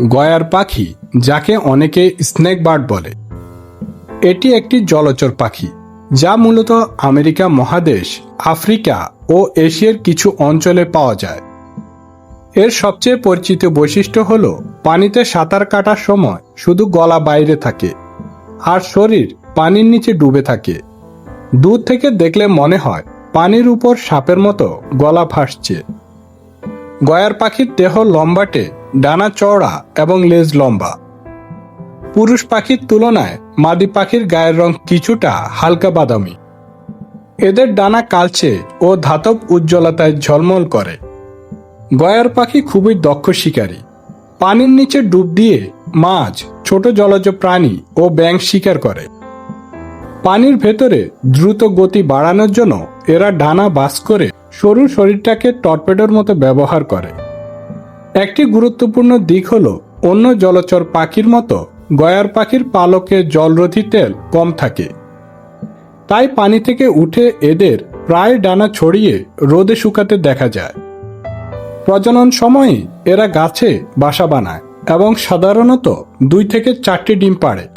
গয়ার পাখি, যাকে অনেকে স্নেক বার্ড বলে। এটি একটি জলচর পাখি, যা মূলত আমেরিকা মহাদেশ, আফ্রিকা ও এশিয়ার কিছু অঞ্চলে পাওয়া যায়। এর সবচেয়ে পরিচিত বৈশিষ্ট্য হল, পানিতে সাঁতার কাটার সময় শুধু গলা বাইরে থাকে, আর শরীর পানির নিচে ডুবে থাকে। দূর থেকে দেখলে মনে হয়, পানির উপর সাপের মতো গলা ভাসছে। গয়ার পাখির দেহ লম্বাটে ডানা চওড়া এবং লেজ লম্বা। পুরুষ পাখির তুলনায় মাদি পাখির গায়ের রং কিছুটা হালকা বাদামি। এদের ডানা কালচে ও ধাতব উজ্জ্বলতায় ঝলমল করে। গয়ার পাখি খুবই দক্ষ শিকারী। পানির নিচে ডুব দিয়ে মাছ, ছোট জলজ প্রাণী ও ব্যাঙ শিকার করে। পানির ভেতরে দ্রুত গতি বাড়ানোর জন্য এরা ডানা বাস করে সরু শরীরটাকে টর্পেডোর মতো ব্যবহার করে। একটি গুরুত্বপূর্ণ দিক হল, অন্য জলচর পাখির মতো গয়ার পাখির পালকে জলরোধী তেল কম থাকে। তাই পানি থেকে উঠে এদের প্রায় ডানা ছড়িয়ে রোদে শুকাতে দেখা যায়। প্রজনন সময়ে এরা গাছে বাসা বানায় এবং সাধারণত দুই থেকে চারটি ডিম পাড়ে।